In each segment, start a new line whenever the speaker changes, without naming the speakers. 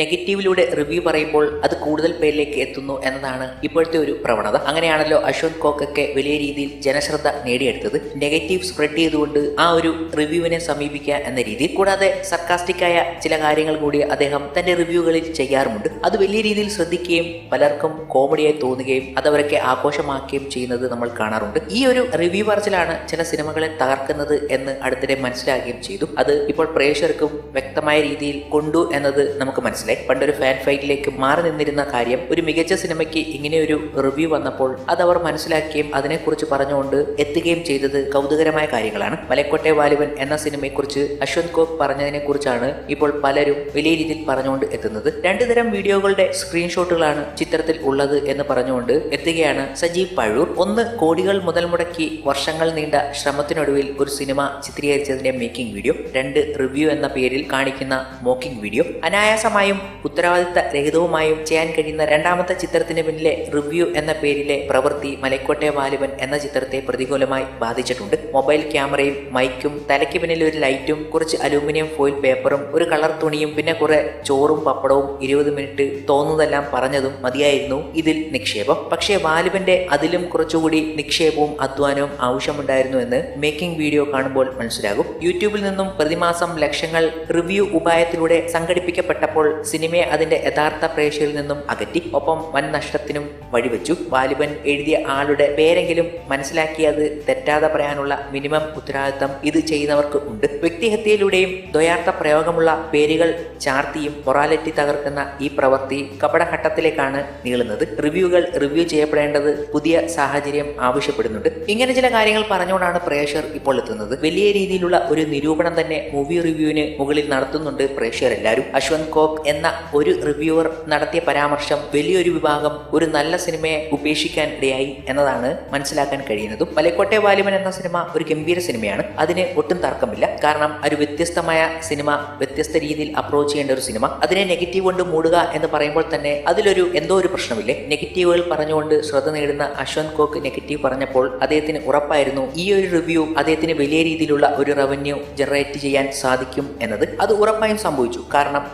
നെഗറ്റീവിലൂടെ review പറയുമ്പോൾ അത് കൂടുതൽ പേരിലേക്ക് എത്തുന്നു എന്നതാണ് ഇപ്പോഴത്തെ ഒരു പ്രവണത. അങ്ങനെയാണല്ലോ അശ്വന്ത് കോക്കൊക്കെ വലിയ രീതിയിൽ ജനശ്രദ്ധ നേടിയെടുത്തത്. നെഗറ്റീവ് സ്പ്രെഡ് ചെയ്തുകൊണ്ട് ആ ഒരു റിവ്യൂവിനെ സമീപിക്കുക എന്ന രീതി കൂടാതെ സർക്കാസ്റ്റിക്കായ ചില കാര്യങ്ങൾ കൂടി അദ്ദേഹം തന്റെ റിവ്യൂകളിൽ ചെയ്യാറുമുണ്ട്. അത് വലിയ രീതിയിൽ ശ്രദ്ധിക്കുകയും പലർക്കും കോമഡിയായി തോന്നുകയും അതവരൊക്കെ ആഘോഷമാക്കുകയും ചെയ്യുന്നത് നമ്മൾ കാണാറുണ്ട്. ഈ ഒരു റിവ്യൂ പറച്ചിലാണ് ചില സിനിമകളെ തകർക്കുന്നത് എന്ന് അടുത്തിടെ മനസ്സിലാക്കുകയും ചെയ്തു. അത് ഇപ്പോൾ പ്രേക്ഷകർക്കും വ്യക്തമായ രീതിയിൽ കൊണ്ടു എന്നത് നമുക്ക് മനസ്സിലായി. പണ്ടൊരു ഫാൻ ഫൈറ്റിലേക്ക് മാറി നിന്നിരുന്ന കാര്യം ഒരു മികച്ച സിനിമയ്ക്ക് ഇങ്ങനെയൊരു റിവ്യൂ വന്നപ്പോൾ അത് അവർ മനസ്സിലാക്കുകയും അതിനെക്കുറിച്ച് പറഞ്ഞുകൊണ്ട് എത്തുകയും ചെയ്തത് കൗതുകരമായ കാര്യങ്ങളാണ്. മലക്കോട്ടെ വാലിബൻ എന്ന സിനിമയെക്കുറിച്ച് അശ്വന്ത് കോപ് പറഞ്ഞതിനെക്കുറിച്ചാണ് ഇപ്പോൾ പലരും വലിയ രീതിയിൽ പറഞ്ഞുകൊണ്ട് എത്തുന്നത്. രണ്ടു തരം വീഡിയോകളുടെ സ്ക്രീൻഷോട്ടുകളാണ് ചിത്രത്തിൽ ഉള്ളത് എന്ന് പറഞ്ഞുകൊണ്ട് എത്തുകയാണ് സജീവ് പഴൂർ. ഒന്ന് കോടികൾ മുതൽ മുടക്കി വർഷങ്ങൾ നീണ്ട ശ്രമത്തിനൊടുവിൽ ഒരു സിനിമ ചിത്രീകരിച്ചതിന്റെ മേക്കിംഗ് വീഡിയോ രണ്ട് റിവ്യൂ എന്ന പേരിൽ കാണിക്കുന്ന മോക്കിംഗ് വീഡിയോ അനായാസമായും ഉത്തരവാദിത്ത രഹിതവുമായും ചെയ്യാൻ കഴിയുന്ന രണ്ടാമത്തെ ചിത്രത്തിന് പിന്നിലെ റിവ്യൂ എന്ന പേരിലെ പ്രവൃത്തി മലക്കോട്ടെ വാലിബൻ എന്ന ചിത്രത്തെ പ്രതികൂലമായി ബാധിച്ചിട്ടുണ്ട്. മൊബൈൽ ക്യാമറയും മൈക്കും തലയ്ക്ക് പിന്നിൽ ഒരു ലൈറ്റും കുറച്ച് അലൂമിനിയം ഫോയിൽ പേപ്പറും ഒരു കളർ തുണിയും പിന്നെ കുറെ ചോറും പപ്പടവും ഇരുപത് മിനിറ്റ് തോന്നുന്നതെല്ലാം പറഞ്ഞതും മതിയായിരുന്നു ഇതിൽ നിക്ഷേപം. പക്ഷേ വാലിബന്റെ അതിലും കുറച്ചുകൂടി നിക്ഷേപവും അധ്വാനവും ആവശ്യമുണ്ടായിരുന്നു എന്ന് മേക്കിംഗ് വീഡിയോ കാണുമ്പോൾ മനസ്സിലാകും. യൂട്യൂബിൽ നിന്നും പ്രതിമാസം ലക്ഷങ്ങൾ റിവ്യൂ ഉപായത്തിലൂടെ സംഘടിപ്പിക്കപ്പെട്ടപ്പോൾ സിനിമയെ അതിന്റെ യഥാർത്ഥ പ്രേക്ഷകരിൽ നിന്നും അകറ്റി ഒപ്പം വൻ നഷ്ടത്തിനും വഴിവെച്ചു. വാലിബൻ എഴുതിയ ആളുടെ പേരെങ്കിലും മനസ്സിലാക്കിയത് തെറ്റാതെ പറയാനുള്ള മിനിമം ഉത്തരവാദിത്തം ഇത് ചെയ്യുന്നവർക്ക് ഉണ്ട്. വ്യക്തിഹത്യയിലൂടെയും ദ്വയാർത്ഥ പ്രയോഗമുള്ള പേരുകൾ ചാർത്തിയും മൊറാലിറ്റി തകർക്കുന്ന ഈ പ്രവൃത്തി കപടഘട്ടത്തിലേക്കാണ് നീളുന്നത്. റിവ്യൂകൾ റിവ്യൂ ചെയ്യപ്പെടേണ്ടത് പുതിയ സാഹചര്യം ആവശ്യപ്പെടുന്നുണ്ട്. ഇങ്ങനെ ചില കാര്യങ്ങൾ പറഞ്ഞുകൊണ്ടാണ് പ്രേക്ഷകർ ഇപ്പോൾ എത്തുന്നത്. വലിയ രീതിയിലുള്ള ഒരു നിരൂപണം തന്നെ മൂവി റിവ്യൂവിന് മുകളിൽ നടത്തുന്നുണ്ട് പ്രേക്ഷകർ എല്ലാവരും അശ്വന്ത് കോക്ക് എന്ന ഒരു റിവ്യൂവർ നടത്തിയ പരാമർശം വലിയൊരു വിഭാഗം ഒരു നല്ല സിനിമയെ ഉപേക്ഷിക്കാൻ ഇടയായി എന്നതാണ് മനസ്സിലാക്കാൻ കഴിയുന്നതും. മലക്കോട്ടെ വാലിമൻ എന്ന സിനിമ ഒരു ഗംഭീര സിനിമയാണ്. അതിന് ഒട്ടും തർക്കമില്ല. കാരണം ഒരു വ്യത്യസ്തമായ സിനിമ വ്യത്യസ്ത രീതിയിൽ അപ്രോച്ച് ചെയ്യേണ്ട ഒരു സിനിമ. അതിനെ നെഗറ്റീവ് കൊണ്ട് മൂടുക എന്ന് പറയുമ്പോൾ തന്നെ അതിലൊരു എന്തോ ഒരു പ്രശ്നമില്ലേ? നെഗറ്റീവുകൾ പറഞ്ഞുകൊണ്ട് ശ്രദ്ധ നേടുന്ന അശ്വന്ത് കോക്ക് നെഗറ്റീവ് പറഞ്ഞപ്പോൾ അദ്ദേഹത്തിന് ഉറപ്പായിരുന്നു ഈ ഒരു റിവ്യൂ അദ്ദേഹത്തിന് വലിയ രീതിയിലുള്ള ഒരു റവന്യൂ ജനറേറ്റ് ചെയ്യാൻ സാധിക്കും എന്നത്. അത് ഉറപ്പായും സംഭവിച്ചു. കാരണം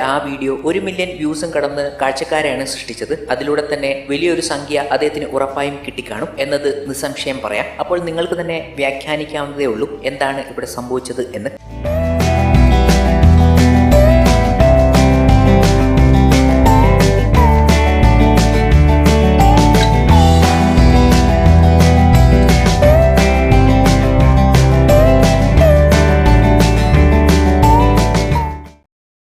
അദ്ദേഹത്തിന്റെ ആ വീഡിയോ ഒരു മില്യൺ വ്യൂസും കടന്ന് കാഴ്ചക്കാരെയാണ് സൃഷ്ടിച്ചത്. അതിലൂടെ തന്നെ വലിയൊരു സംഖ്യ അദ്ദേഹത്തിന് ഉറപ്പായും കിട്ടിക്കാണും എന്നത് നിസ്സംശയം പറയാം. അപ്പോൾ നിങ്ങൾക്ക് തന്നെ വ്യാഖ്യാനിക്കാവുന്നതേ ഉള്ളൂ. എന്താണ് ഇവിടെ സംഭവിച്ചത് എന്ന്.